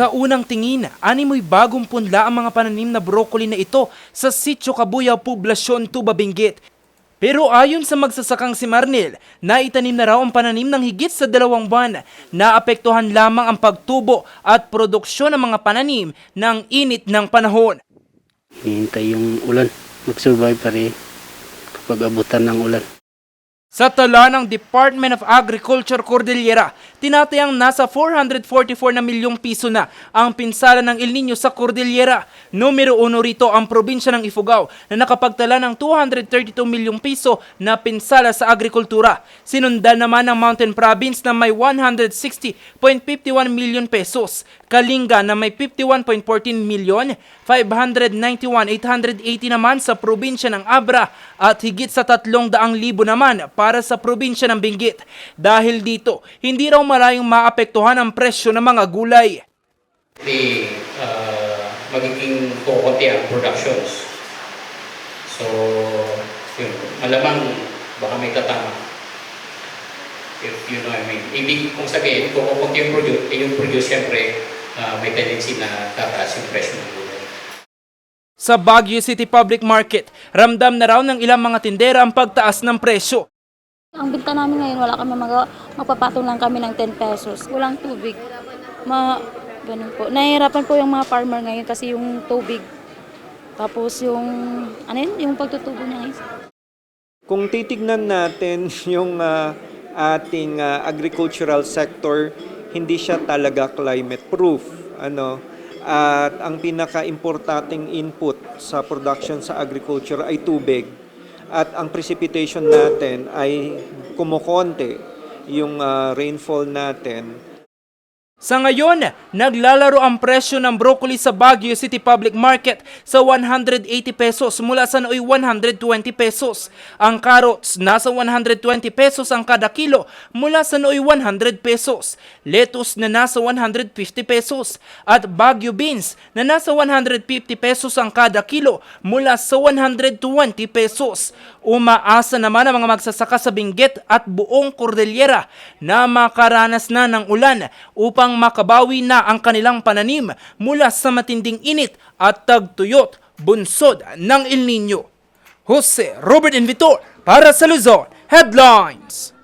Sa unang tingin, animoy bagong punla ang mga pananim na broccoli na ito sa Sitio Kabuyaw, Poblasyon, Tuba, Benguet. Pero ayon sa magsasakang si Marnel, naitanim na raw ang pananim ng higit sa dalawang buwan. Naapektuhan lamang ang pagtubo at produksyon ng mga pananim ng init ng panahon. Hihintay yung ulan. Mag-survive pa rin kapag abutan ng ulan. Sa tala ng Department of Agriculture Cordillera, tinatayang nasa 444 na milyong piso na ang pinsala ng El Nino sa Cordillera. Numero uno rito ang probinsya ng Ifugao na nakapagtala ng 232 milyong piso na pinsala sa agrikultura. Sinundan naman ng Mountain Province na may 160.51 milyon pesos. Kalinga na may 51.14 milyon, 591,880 naman sa probinsya ng Abra at higit sa 300,000 naman para sa probinsya ng Benguet. Dahil dito, hindi raw malayong maapektuhan ang presyo ng mga gulay. di uh, magiging kukunti ang productions. So, yun, malamang baka may katama. If you know what I mean. Ibig kong sabihin, kung kukunti yung produce, eh, yung produce syempre uh, may tendency na tataas yung presyo ng gulay. Sa Baguio City Public Market, ramdam na raw ng ilang mga tindera ang pagtaas ng presyo. Ang binta namin ngayon, wala kami magawa. Magpapatong lang kami ng 10 pesos. Walang tubig. Ma, ganun po. Nahihirapan po yung mga farmer ngayon kasi yung tubig. Tapos yung, ano yun, yung pagtutubo niya ngayon. Kung titignan natin yung ah, ating ah, agricultural sector, hindi siya talaga climate proof. Ano? At ang pinaka-importanting input sa production sa agriculture ay tubig. At ang precipitation natin ay kumukonti yung ah, rainfall natin Sa ngayon, naglalaro ang presyo ng broccoli sa Baguio City Public Market sa 180 pesos mula sa nooy 120 pesos. Ang carrots nasa 120 pesos ang kada kilo mula sa nooy 100 pesos. Lettuce na nasa 150 pesos at Baguio beans na nasa 150 pesos ang kada kilo mula sa 120 pesos. Umaasa naman ang mga magsasaka sa Benguet at buong Cordillera na makaranas na ng ulan upang makabawi na ang kanilang pananim mula sa matinding init at tagtuyot bunsod ng El Nino. Jose Robert Invitor para sa Luzon Headlines.